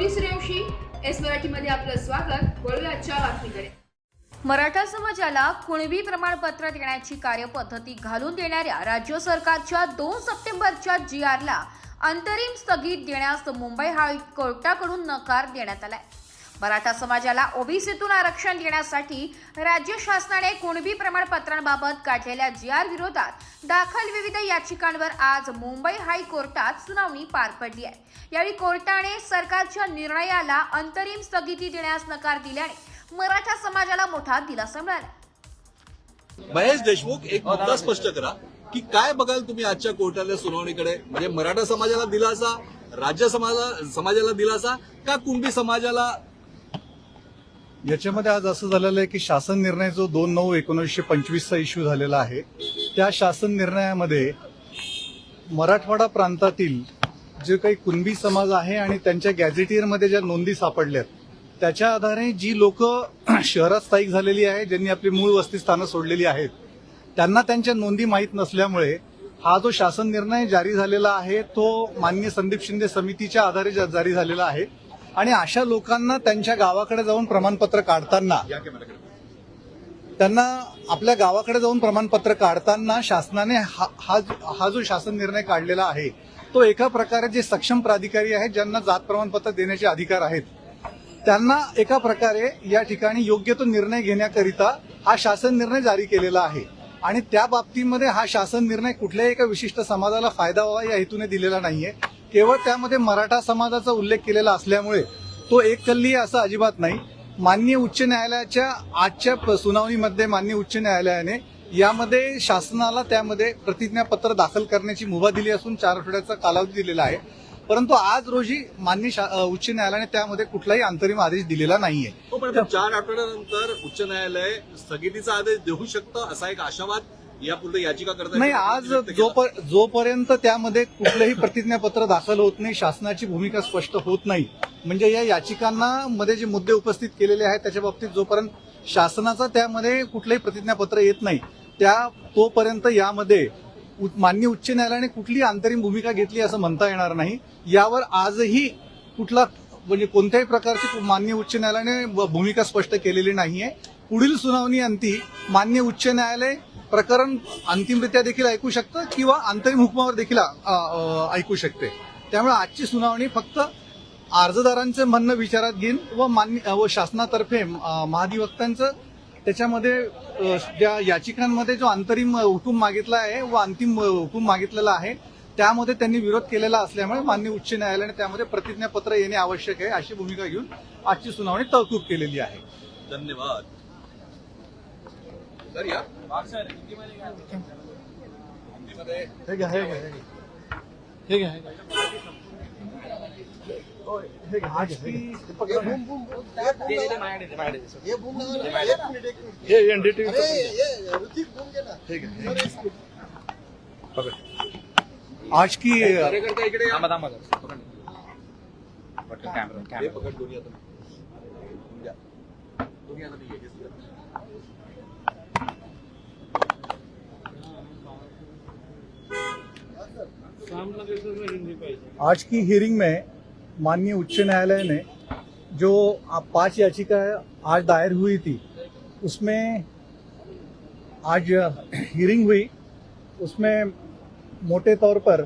Gauri Suryavanshi S मराठीमध्ये आपलं स्वागत. वळूयाच्या बातमीकडे. मराठा समाजाला कुणबी प्रमाणपत्र देण्याची कार्यपद्धती घालून देणाऱ्या राज्य सरकारच्या दोन सप्टेंबरच्या जी आरला अंतरिम स्थगित देण्यास मुंबई हायकोर्टाकडून नकार देण्यात आलाय. मराठा समाजाला ओबीसीतून आरक्षण देण्यासाठी राज्य शासनाने कुणबी प्रमाणपत्रांबाबत काढलेल्या जी आर विरोधात दाखल विविध याचिकांवर आज मुंबई हायकोर्टात सुनावणी पार पडली आहे. यावेळी कोर्टाने सरकारच्या निर्णयाला अंतरिम स्थगिती देण्यास नकार दिल्याने मराठा समाजाला मोठा दिलासा मिळाला. महेश देशमुख एक मुद्दा स्पष्ट करा की काय बघाल तुम्ही आजच्या कोर्टाच्या सुनावणीकडे? म्हणजे मराठा समाजाला दिलासा राज्य समाजा समाजाला दिलासा का कुणबी समाजाला याच्यामध्ये आज असं झालेलं आहे की शासन निर्णय जो दोन नऊ एकोणीसशे पंचवीसचा इश्यू झालेला आहे त्या शासन निर्णयामध्ये मराठवाडा प्रांतातील जे काही कुणबी समाज आहे आणि त्यांच्या गॅझेटियरमध्ये ज्या नोंदी सापडल्यात त्याच्या आधारे जी लोक शहरात स्थायिक झालेली आहे ज्यांनी आपली मूळ वस्तीस्थानं सोडलेली आहेत त्यांना त्यांच्या नोंदी माहीत नसल्यामुळे हा जो शासन निर्णय जारी झालेला आहे तो मान्य संदीप शिंदे समितीच्या आधारे जारी झालेला आहे. आणि अशा लोकांना त्यांच्या गावाकडे जाऊन प्रमाणपत्र काढताना त्यांना आपल्या गावाकडे जाऊन प्रमाणपत्र काढताना शासनाने हा हा हा जो शासन निर्णय काढलेला आहे तो एका प्रकारे जे सक्षम प्राधिकारी आहेत ज्यांना जात प्रमाणपत्र देण्याचे अधिकार आहेत त्यांना एका प्रकारे या ठिकाणी योग्य तो निर्णय घेण्याकरिता हा शासन निर्णय जारी केलेला आहे. आणि त्या बाबतीमध्ये हा शासन निर्णय कुठल्याही एका विशिष्ट समाजाला फायदा व्हावा या हेतूने दिलेला नाहीये. केवळ त्यामध्ये मराठा समाजाचा उल्लेख केलेला असल्यामुळे तो एक कल्ली आहे असं अजिबात नाही. माननीय उच्च न्यायालयाच्या आजच्या सुनावणीमध्ये माननीय उच्च न्यायालयाने यामध्ये शासनाला त्यामध्ये प्रतिज्ञापत्र दाखल करण्याची मुभा दिली असून चार आठवड्याचा कालावधी दिलेला आहे. परंतु आज रोजी मान्य शा- उच्च न्यायालयाने त्यामध्ये कुठलाही अंतरिम आदेश दिलेला नाहीये. हो, चार आठवड्यानंतर उच्च न्यायालय स्थगितीचा आदेश देऊ शकतं असा एक आशावाद यापूर्वी याचिका करता नाही आज जोपर- जोपर्यंत त्यामध्ये कुठलंही प्रतिज्ञापत्र दाखल होत नाही शासनाची भूमिका स्पष्ट होत नाही म्हणजे या याचिकांना मध्ये जे मुद्दे उपस्थित केलेले आहेत त्याच्या बाबतीत जोपर्यंत शासनाचा त्यामध्ये कुठलंही प्रतिज्ञापत्र येत नाही त्या तोपर्यंत यामध्ये मान्य उच्च न्यायालयाने कुठली अंतरिम भूमिका घेतली असं म्हणता येणार नाही. यावर आजही कुठला म्हणजे कोणत्याही प्रकारची मान्य उच्च न्यायालयाने भूमिका स्पष्ट केलेली नाहीये. पुढील सुनावणी अंती मान्य उच्च न्यायालय प्रकरण अंतिमरित्या देखील ऐकू शकतं किंवा अंतरिम हुकमावर देखील ऐकू शकते. त्यामुळे आजची सुनावणी फक्त अर्जदारांचं म्हणणं विचारात घेईन व मान्य व शासनातर्फे महाधिवक्त्यांचं त्याच्यामध्ये ज्या याचिकांमध्ये जो अंतरिम हुकूम मागितला आहे व अंतिम हुकूम मागितलेला आहे त्यामध्ये त्यांनी विरोध केलेला असल्यामुळे मान्य उच्च न्यायालयाने त्यामध्ये प्रतिज्ञापत्र येणे आवश्यक आहे अशी भूमिका घेऊन आजची सुनावणी तहकूब केलेली आहे. धन्यवाद. सर या आज की कार्यकर्ता इकडे कॅमेरा पकड। दोन्ही आता दोन्ही आता आज की हियरिंग में माननीय उच्च न्यायालय ने जो पाँच याचिका आज दायर हुई थी, उसमें आज हियरिंग हुई, उसमें मोटे तौर पर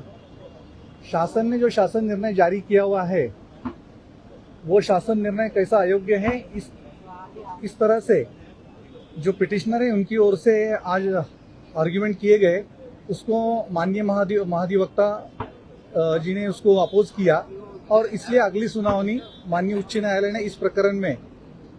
शासन ने जो शासन निर्णय जारी किया हुआ है, वो शासन निर्णय कैसा अयोग्य है, इस इस तरह से जो पिटिशनर है, उनकी ओर से आज आर्ग्यूमेंट किए गए, उसको माननीय महाधि महाधिवक्ता जी ने उसको अपोज किया और इसलिए अगली सुनावनी माननीय उच्च न्यायालय ने इस प्रकरण में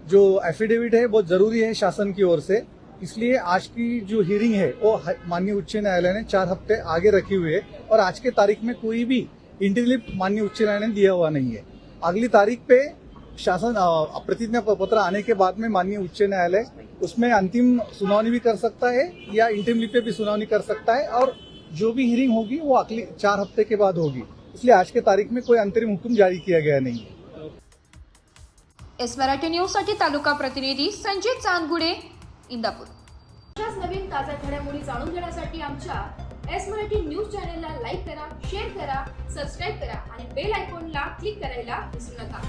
जो एफिडेविट है, बहुत ज़रूरी है शासन की ओर से। इसलिए आज की जो हियरिंग है, वो माननीय उच्च न्यायालय ने चार हफ़्ते आगे रखी हुई है और आज के तारीख में कोई भी इंटरलिप माननीय उच्च न्यायालय ने दिया हुआ नहीं है। अगली तारीख पे शासन प्रतिज्ञा पत्र आने के बाद में माननीय उच्च न्यायालय उसमें अंतिम सुनावनी भी कर सकता है या इंटरलिप पे भी सुनावनी कर सकता है और जो भी हियरिंग होगी वो अगली चार हफ्ते के बाद होगी। इसलिए आज के तारीख में कोई अंतरिम हुक्म जारी किया गया नहीं है। एस मराठी न्यूजसाठी तालुका प्रतिनिधी संजित चांदगुडे इंदापूर. अशाच नवीन ताज्या घडामोडी जाणून घेण्यासाठी आमच्या एस मराठी न्यूज चॅनलला लाईक करा शेअर करा सबस्क्राईब करा आणि बेल आयकॉनला क्लिक करायला विसरू नका.